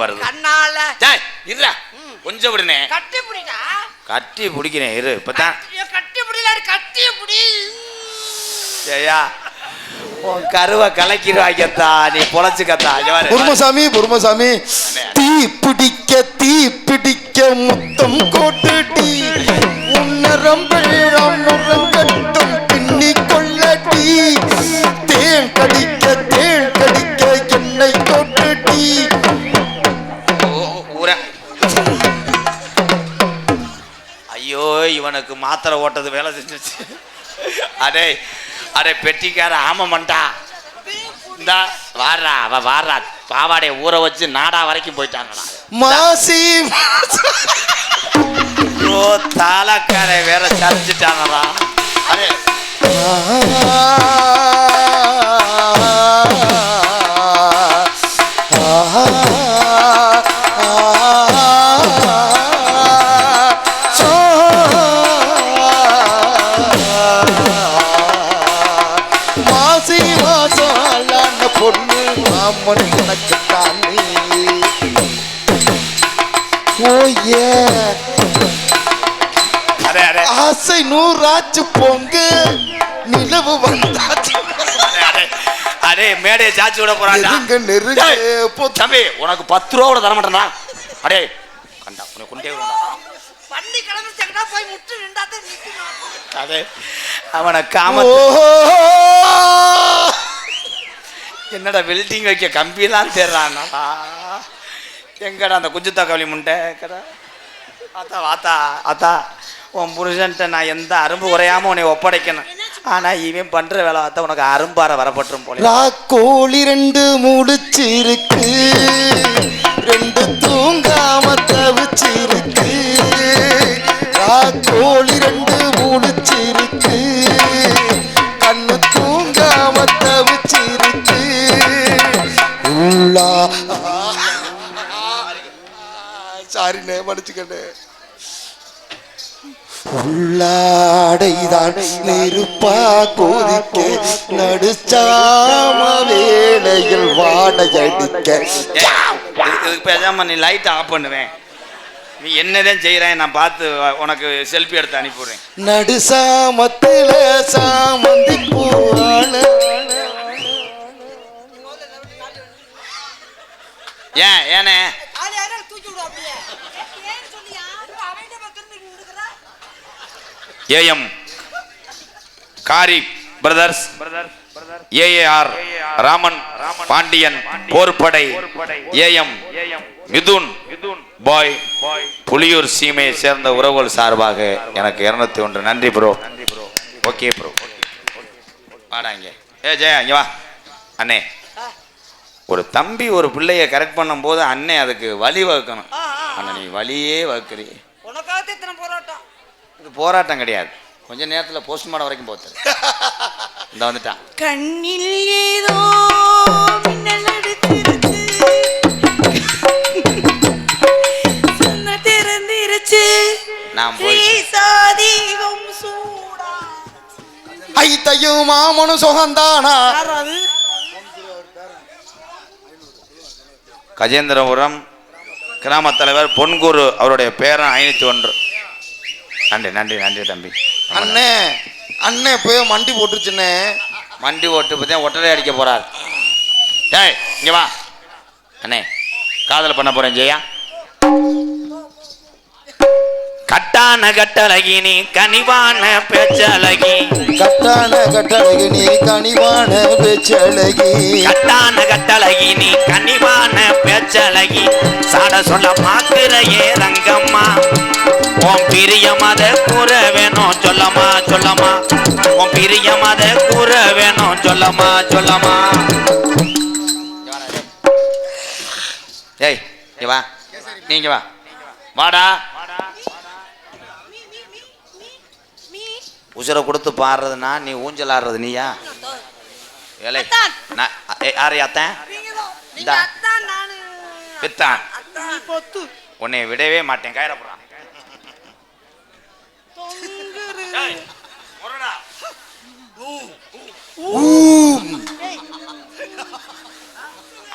வருது. கண்ணால. டேய் இருடா. கொஞ்சம் விடுனே. கட்டி புடிடா. கட்டி பிடிக்கிறேன் இரு இப்பதான். கட்டி புடில கட்டி புடி. ஐயா உன் கருவை நீ பொழைச்சுக்கத்தா. பொறுமசாமி பொறுமசாமி. தீ பிடிக்க தீ பிடிக்க முத்தம் கோட்டுடி உன்னரம்பெல்லாம் நுரங்கட்டும் பின்னி கொள்ளடி தேன் கடிக்க இவனுக்கு மாத்திரை ஓட்டது வேலை செஞ்சுச்சு அடே அடே பெட்டிக்கார ஆம மண்டா. இந்தா வாரா அவ வாரா பாவாடைய ஊற வச்சு நாடா வரைக்கும் போயிட்டாங்கடா. மாசி ஐயோ தாளக்காரை வேற சரிஞ்சிட்டானடா அடே. நூறாச்சு பொங்க நிலவு வந்தாச்சு அடே, மேடையை சாச்சி விட போறான்டா. நெருங்க தம்பி உனக்கு பத்து ரூபா கூட தர மாட்டேன்டா அடே கண்டா உனக்கு கொண்டே. பண்ணி கிளம்பிச்சா போய் முட்டு நிக்கணும் அதே அவனை காம என்னடா வெல்டிங் வைக்க கம்பியெல்லாம் தேடுறான்டா எங்கடா அந்த குஞ்சு தக்காளி முண்டை? கடா. ஆத்தா வாத்தா ஆத்தா. உன் புருஷன்ட்ட நான் எந்த அரும்பு குறையாம உன்னை ஒப்படைக்கணும் ஆனா இவன் பண்ற வேலை பார்த்தா உனக்கு அரும்பார வரப்பட்டுரும் போல கோழி ரெண்டு முடிச்சிருக்கு ரெண்டு தூங்காம தவிச்சிருக்கு கோழி ரெண்டு முடிச்சிருக்கு கண்ணு தூங்காம தவிச்சிருக்கு உள்ளா சாரிண்ணே மன்னிச்சுக்கண்ணே உள்ளாடைதான் நெருப்பா கோதிக்க நடுச்சாம வேளையில் வாடையடிக்க. இதுக்கு பேசாம நீ லைட் ஆஃப் பண்ணுவேன் நீ என்னதான் செய்கிறேன் நான் பார்த்து உனக்கு செல்ஃபி எடுத்து அனுப்பிவிடுறேன். நடுசாமத்தில சாமந்தி பூவான ஏன் ஏனே ஆளு யாரும் தூக்கி விடு அப்படியே ஏன்னு சொல்லியா அவன்கிட்ட பக்கம் நின்றுக்கிறா AM Kari brothers AAR Raman Pandian போர்படை AM Mithun பாய் புலியூர் சீமையை சேர்ந்த உறவுகள் சார்பாக எனக்கு இருநூத்தி ஒன்று. நன்றி ப்ரோ ஓகே ப்ரோ வாடா இங்க. ஏ ஜெயா இங்க வா. அண்ணே. ஒரு தம்பி ஒரு பிள்ளைய கரெக்ட் பண்ணும்போது அண்ணே அதுக்கு வழி வகுக்கணும். ஆ, ஆ, ஆ. அண்ணா நீ வழியே வகுக்கிறீ. உனக்காக போராட்டம். இது போராட்டம் கிடையாது. கொஞ்ச நேரத்துல போஸ்ட்மார்டம் வரைக்கும் போச்சு இந்த வந்துட்டான். கண்ணில் ஏதோ மின்னல் அடிச்சிருச்சு சொன்ன திறந்திருச்சு. நான் போய் ஸ்ரீசாதீகம் சூடா ஐத்தையும் மாமனும் சுகந்தானா? கஜேந்திரபுரம் கிராம தலைவர் பொன்குரு அவருடைய பேரன் ஐநூத்தி ஒன்று. நன்றி நன்றி நன்றி தம்பி. அண்ணே அண்ணே போய் மண்டி போட்டுருச்சுண்ணே. வண்டி ஓட்டு பத்தி ஒட்டரை அடிக்க போறார். டேய் இங்க வா. அண்ணே காதல் பண்ண போறேன் ஜெயா. கட்டான கட்டழகி நீ கனிவான பேச்சழகி. கட்டான கட்டழகி நீ கனிவான பேச்சழகி. கட்டான கட்டழகி நீ கனிவான பேச்சழகி. சாட சொல்ல மாக்குறையே ரங்கம்மா. உன் பிரியம் அத கூற வேணும் சொல்லமா சொல்லமா. உன் பிரியம் அத கூற வேணும் சொல்லமா சொல்லமா. ஏய் வா. நீங்க வா. வாடா. உசுரை கொடுத்து பாடுறதுனா நீ ஊஞ்சல் ஆடுறது நீயா? ஏலே யாரு அத்தன்? பித்தான். உன்னை விடவே மாட்டேன் கயிறப்புறான்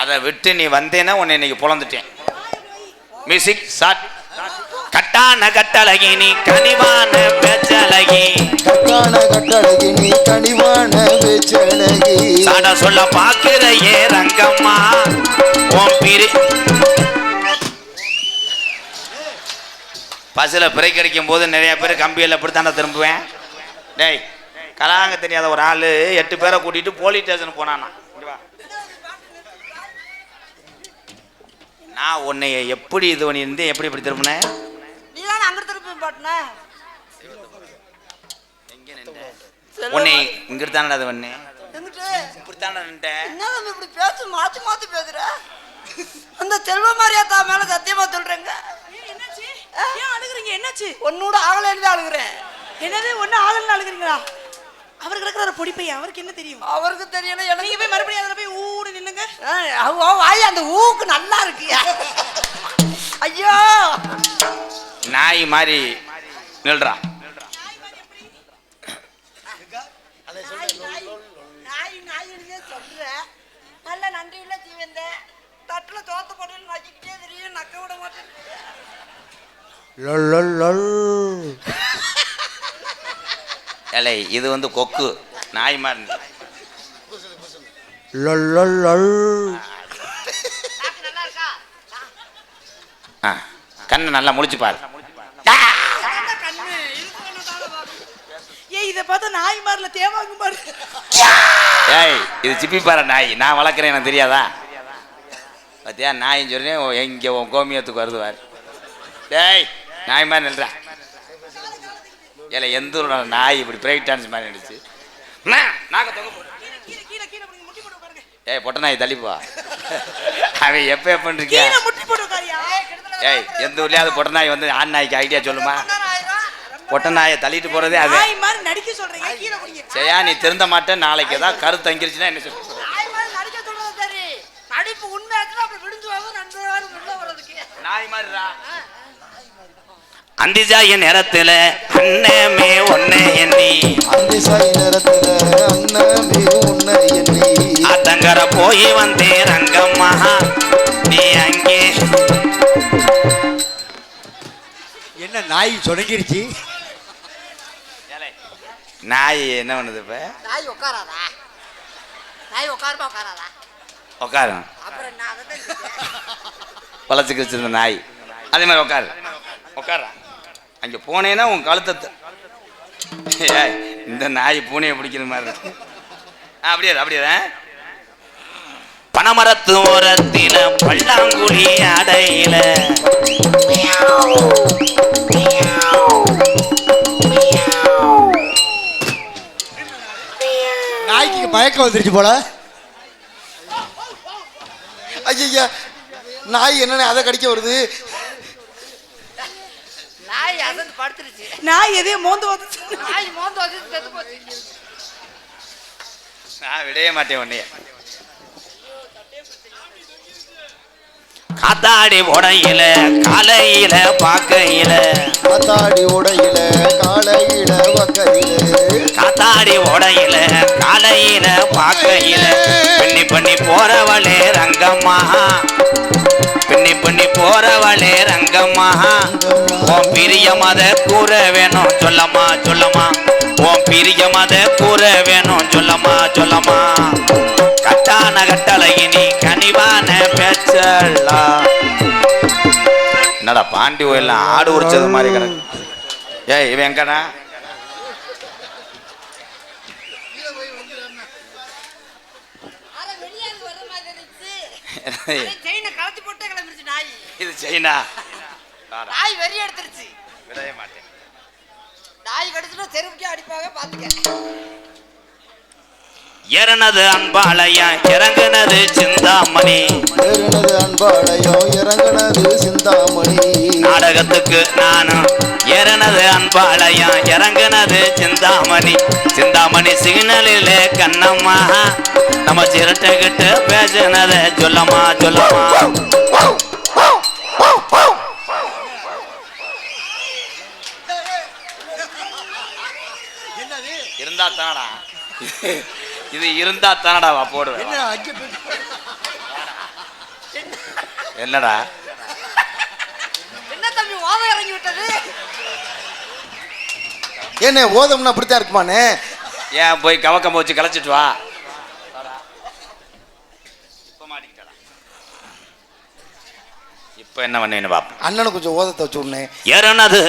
அதை விட்டு நீ வந்தேன்னா உன்னை இன்னைக்கு புலந்துட்டேன். மியூசிக் ஸ்டார்ட் கட்டான கட்டழகி நீ கனிவான பேச்சழகி கட்டான கட்டழகி நீ கனிவான பேச்சழகி. சாட சொல்ல பாக்குற ஏ ரங்கம்மா உன் பிரி பஸ்ஸில் பிரேக் அடிக்கும் போது நிறைய பேர் கம்பியில் இப்படித்தானே திரும்புவேன்? டேய் கலாங்க தெரியாத ஒரு ஆள் எட்டு பேரை கூட்டிட்டு போலீஸ் ஸ்டேஷன் போனானா. நான் உன்னை எப்படி இது பண்ணியிருந்தேன்? எப்படி இப்படி திரும்பினேன்? திருப்பி பாட்டின? உன்னை இங்கிட்டு தானே அது நின்ட்டேன் என்ன தம்பி இப்படி பேசு மாத்தி மாத்தி பேசுற? அந்த செல்வ மாரியாத்தா மேல சத்தியமா சொல்றேங்க. என்னாச்சு? ஏன் அழுகுறீங்க? என்னாச்சு? ஒன்னோட ஆகலைன்னு தான் அழுகுறேன். என்னது? ஒண்ணு ஆகலன்னு அழுகுறீங்களா? அவர் கிடக்குற பொடி பையன். அவருக்கு என்ன தெரியும்? அவருக்கு தெரியல நீங்க எனக்கு போய் மறுபடியும் அதுல போய் ஊடு நில்லுங்க. ஆ, அவ அவ வாய் அந்த ஊக்கு நல்லா இருக்கு. ஐயோ! நாய் மாதிரி நில்றா. நல்ல நன்றி ஜீவந்த தட்டுல தோத்த போட்டு நக்கிக்கிட்டே தெரியும் நக்க விட மாட்டேன் இது வந்து கொக்கு. நாய் மாதிரி கண்ணை நல்லா முழிச்சு பாரு. இத பார்த்தா நாய் மாதிரில தேவாங்க பாரு ஏய் இது சிப்பி பாரு நாய். நான் வளர்க்குறேன் எனக்கு தெரியாதா? பார்த்தியா நாயின்னு சொல்றேன் எங்கே உன் கோமியத்துக்கு வருது பாரு டேய் நாய் மாதிரி நில்றா. ஏல எந்த ஒரு நாய் இப்படி பிரேக் டான்ஸ் மாதிரி உட்காருங்க. ஏய் பொட்ட நாய் தள்ளிப்பா அவன் எப்போ எப்போன்னு இருக்கியா ஏய் எந்த ஊர்லயாவது பொட்ட நாய் வந்து ஆண் நாய்க்கு ஐடியா சொல்லுமா? பொட்ட நாயை தள்ளிட்டு போறதே அது. நாய் மாதிரி நடிக்க சொல்றீங்க கீழே குடிங்க சரியா நீ திருந்த மாட்டேன். நாளைக்கு ஏதாவது கருத்து தங்கிருச்சுன்னா என்ன சொல்லு நாய் மாதிரி நடிக்க சொல்றது சரி. நடிப்பு உண்மையாச்சுன்னா அப்படி விடுஞ்சு உள்ள வர்றதுக்கு. நாய் மாதிரிடா. அந்திஜாய நேரத்துல அண்ணமே ஒன்னே எண்ணி. அந்த சாய் நேரத்துல அண்ணமே உன்னை என்னை அத்தங்கர போய் வந்தேன் ரங்கம்மா. நீ அங்கே. என்ன நாய் சொடங்கிருச்சு நாய் என்ன பண்ணுது இப்ப? நாய் உட்காராதா? நாய் உட்காருமா உட்காராதா? உட்காரும். அப்புறம் நான் அதை நாய். அதே மாதிரி உட்காரு. உட்காரா? அங்கே போனேன்னா உன் கழுத்தை இந்த நாய் பூனையை பிடிக்கிற மாதிரி இருக்கு. அப்படியே அப்படியே. பனமரத்து ஓரத்தில பல்லாங்குழி அடையில. மயக்கம் வந்துருச்சு போல. ஐயா நாய் என்னன்னு அதை கடிக்க வருது. நாய் அசந்து படுத்துருச்சு. நாய் எதையோ மோந்து வந்து நாய் மோந்து செத்து போச்சு. நான் விடவே மாட்டேன் உன்னைய. காத்தாடி உடையில காலையில பாக்கையில. காத்தாடி உடையில காலையில வக்கையில காத்தாடி உடையில காலையில பாக்கையில. பின்னி பண்ணி போறவளே ரங்கம்மா. பின்னி பண்ணி போறவளே ரங்கம்மா. உன் பிரிய மத கூற வேணும் சொல்லம்மா சொல்லம்மா. உன் பிரிய மத கூற வேணும் சொல்லம்மா சொல்லம்மா. கட்டான கட்டளகி கனிவான பேச்சல்லா. என்னடா பாண்டி கோயில்லாம் ஆடு உரிச்சது மாதிரி கிடக்கு. ஏய் இவன் எங்கடா? செயினை கலத்தி போட்டு கிளம்பிருச்சு நாய். இது நாய் வெறி எடுத்துருச்சு. மாட்டேன். நாய் இறனது அன்பாளையா இறங்குனது சிந்தாமணி. ஏறினது அன்பாளையம் இறங்குனது சிந்தாமணி. நாடகத்துக்கு நானும் இறனது அன்பாளையா இறங்குனது சிந்தாமணி. சிந்தாமணி சிக்னலில் கண்ணம்மா. நம்ம சிரட்டைகிட்ட பேசினத சொல்லம்மா சொல்லம்மா. இருந்தா தானடா இது இருந்தா தானடா வா போடுவேன். என்ன அங்கே போய் என்னடா? ஏண்ணே ஓதம்னா அப்படித்தான் இருக்குமாண்ணே ஏன் போய் கவக்கம் வச்சு கலைச்சிட்டு வா இப்ப மாட்டிக்கிட்டாடா. இப்ப என்ன பண்ணேன்னு பாப்போம். அண்ணனுக்கு கொஞ்சம் ஓதத்தை வச்சு விடுனே. இறனது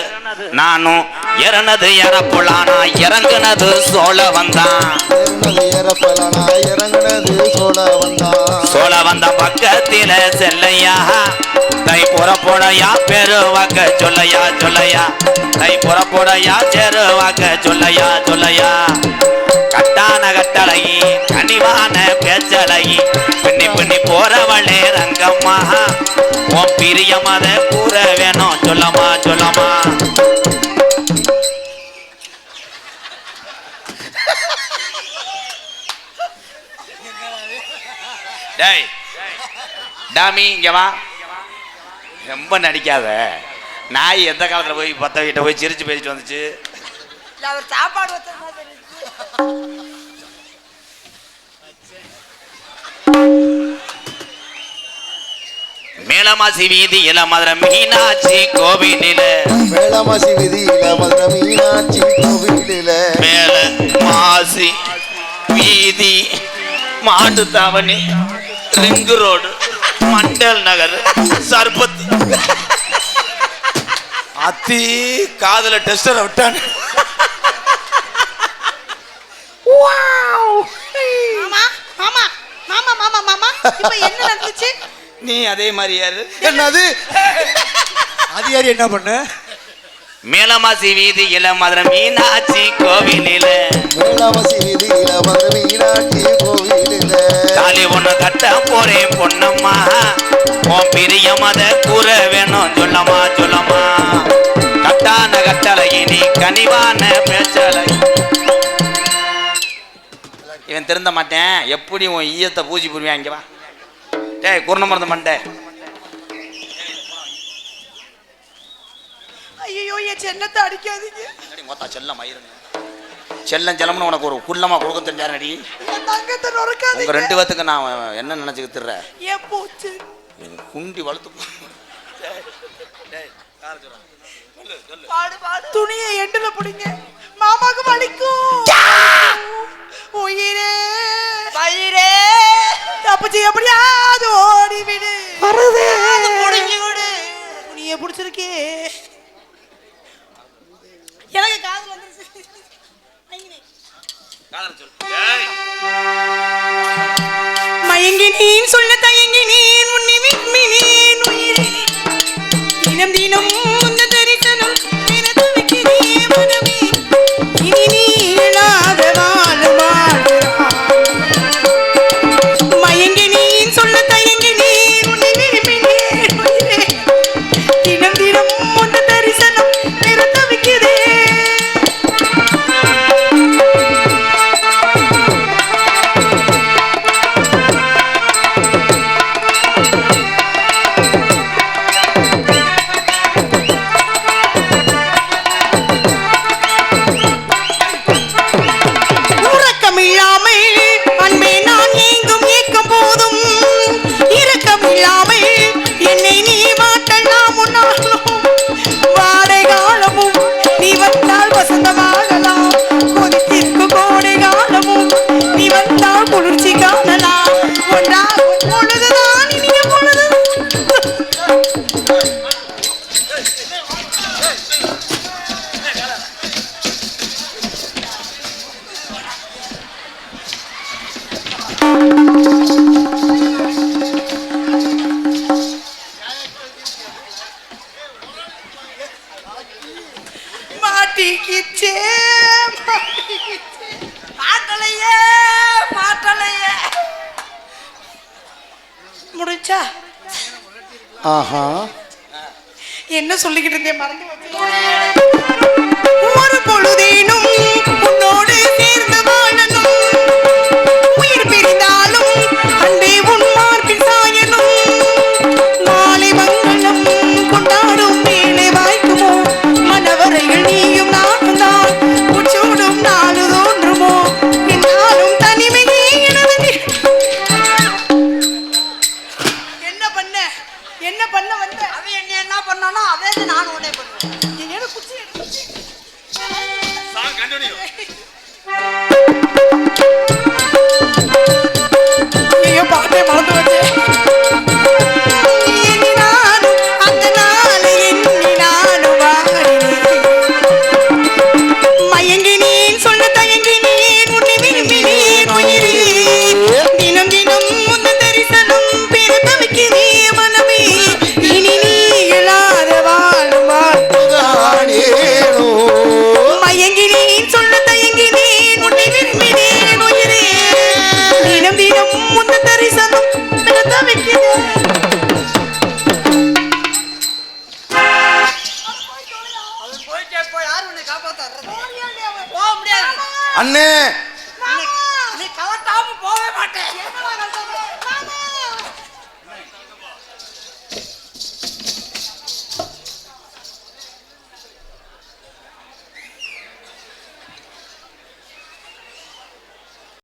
நானும் இறனது இறப்புலானா இறங்குனது சோழ வந்தான். ஏறினது ஏறப்பலானா இறங்குனது சோழ வந்தான். சோழ வந்த பக்கத்தில செல்லையா தை புறப்போடையா பெருவாக்க சொல்லையா சொல்லையா. தை புறப்போடையா செருவாக்க சொல்லையா சொல்லையா. கட்டான கட்டளையி கனிவான பேச்சலையி பின்னி பின்னி போறவளே ரங்கம்மா உன் பிரியம் அதை கூற வேணும் சொல்லமா சொல்லமா. டேய் டாமி இங்க வா. ரொம்ப நடிக்காத. நாய் எந்த காலத்துல போய் பத்த வீட்டை போய் சிரிச்சு பேசிட்டு வந்துச்சு? இல்ல அவர் சாப்பாடு வச்ச மேலமாசி வீதி இள மதுரை மீனாட்சி கோவிலில. வேளாமாசி விதியில மதுரை மீனாட்சி கோவிலில. மேல மாசி வீதி மாட்டு தாவணி ரிங்கு ரோடு மண்டல் நகர் சர்பத். அத்தி காதுல டெஸ்டரை விட்டான் மாமா மாமா மாமா மாமா மாமா இப்ப என்ன நடந்துச்சு? நீ அதே மாதிரி யாரு? என்னது? அது யாரு? என்ன பண்ண? மேலமாசி வீதி இள மதுரை மீனாட்சி கோவிலில. வேளாமாசி விதியில மதுரை மீனாட்சி கோவிலில. தாலி ஒண்ணு கட்ட போறேன் பொன்னம்மா. உன் பிரியம் அத கூற வேணும். சொல்லமா சொல்லமா கட்டான கட்டளை நீ கனிவான பேச்சலை. இவன் திருந்த மாட்டேன். எப்படி உன் ஈயத்தை பூஜை புரிவான் இங்க வா. டேய் குருண மருந்து மண்டே. ஐயோ என் சென்னத்தை அடிக்காதீங்க. மொத்தா செல்லம் மயிருங்க செல்லம் செல்லம்னு உனக்கு ஒரு குள்ளமா கொடுக்க என் தங்கத்தை உங்க ரெண்டு பேத்துக்கு நான் என்ன நினைச்சுக்கிட்டு திர்ற? ஏன் போச்சு. குண்டி வளர்த்து துணியை எண்டுல பிடிங்க. மாமாக்கு வலிக்கும். உயிரே. பயிரே தப்பிச்சு விடு வருது துணியை பிடிச்சிருக்கே. எனக்கு காதல் வந்துருச்சு. மயங்கினேன். சொல்ல தயங்கினேன் உன்னை விரும்பினேன் உயிரே தினம் தினம்